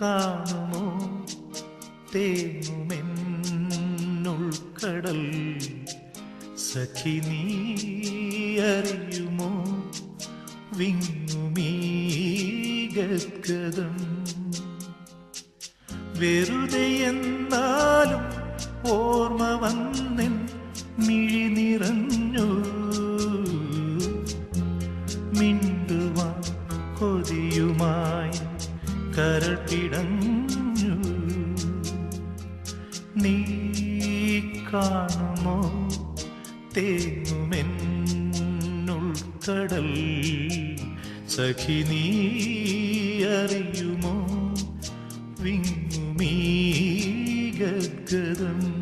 കാണുമോ? തേങ്ങുമെന്നുൾക്കടൽ സഖി നീ അറിയുമോ? വിങ്ങുമീ വെറുതെ എന്നാലും ഓർമ്മ വന്നിൻ മിഴി നിറഞ്ഞു നീ കാണുമോ? തേങ്ങുമെന്നുൾക്കടൽ സഖി നീ അറിയുമോ? വിങ്ങുമീ ഗദ്ഗതം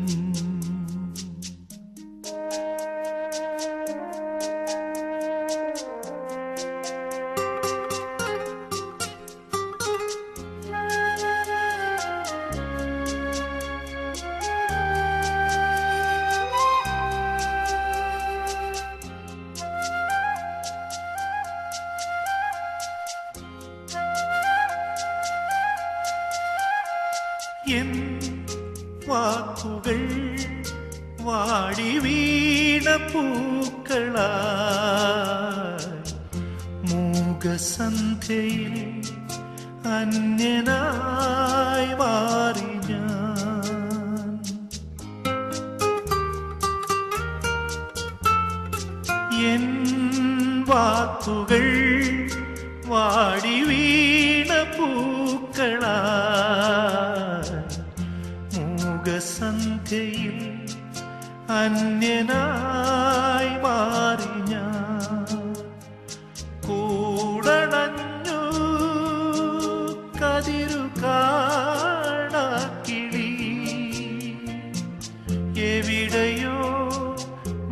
എൻ വാക്കുകൾ വാടി വീണ പൂക്കളായി മൂകസന്ധ്യയിൽ അന്യനായി മാറി ഞാൻ. എൻ വാക്കുകൾ വാടി വീണ പൂക്കളായി മൂകസന്ധ്യയിൽ അന്യനായി മാറി കൂടണഞ്ഞു കതിരുകാണ കിളി.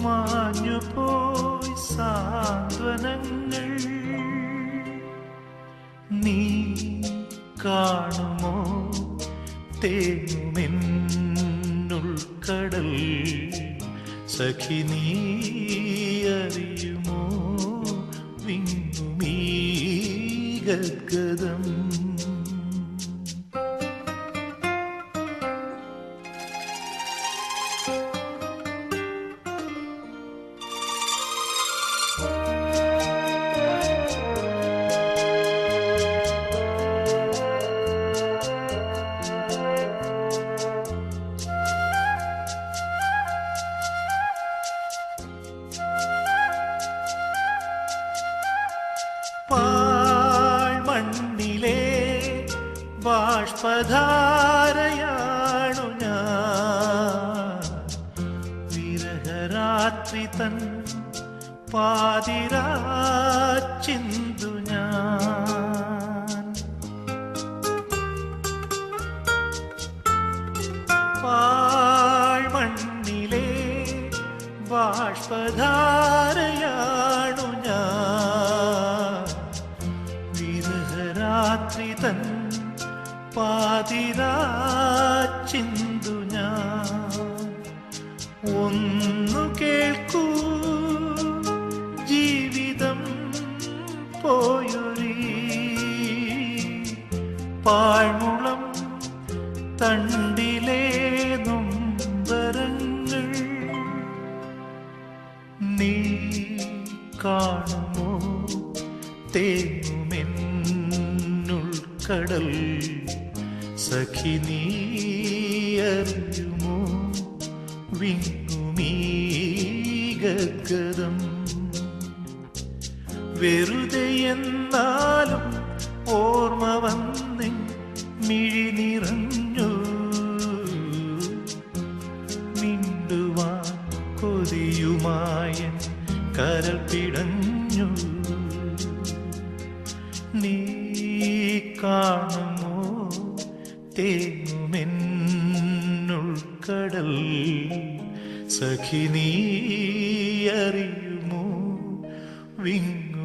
മാഞ്ഞുപോയി നീ കാണുമോ തേങ്ങുമെന്നുൾക്കടൽ സഖി നീ അറിയുമോ? വിങ്ങുമീ thank പാഴ്മണ്ണിലെ ബാഷ്പധാരയാണു ഞാൻ. വിരഹരാത്രി തൻ പാതിരാച്ചിന്തു ഞാൻ. പാഴ്മണ്ണിലെ ബാഷ്പധാരയാണു പാതിരാച്ചിന്തു ഞാൻ. ഒന്നു കേൾക്കൂ ജീവിതം പോയൊരീ. പാഴ്മുളം തണ്ടിലേ നൊമ്പരങ്ങൾ നീ കാണുമോ? തേങ്ങുമെന്നുൾക്കടൽ സഖി നീയറിയുമോ വിങ്ങുമീ വെറുതെ എന്നാലും ഓർമ്മ വന്ന് മിഴി നിറഞ്ഞു മിണ്ടുവാൻ കൊതിയുമായ കരൽ പിടഞ്ഞു. നീ കാണുമോ? തേങ്ങുമെന്നുൾക്കടൽ സഖി നീ അറിയുമോ? വിങ്ങ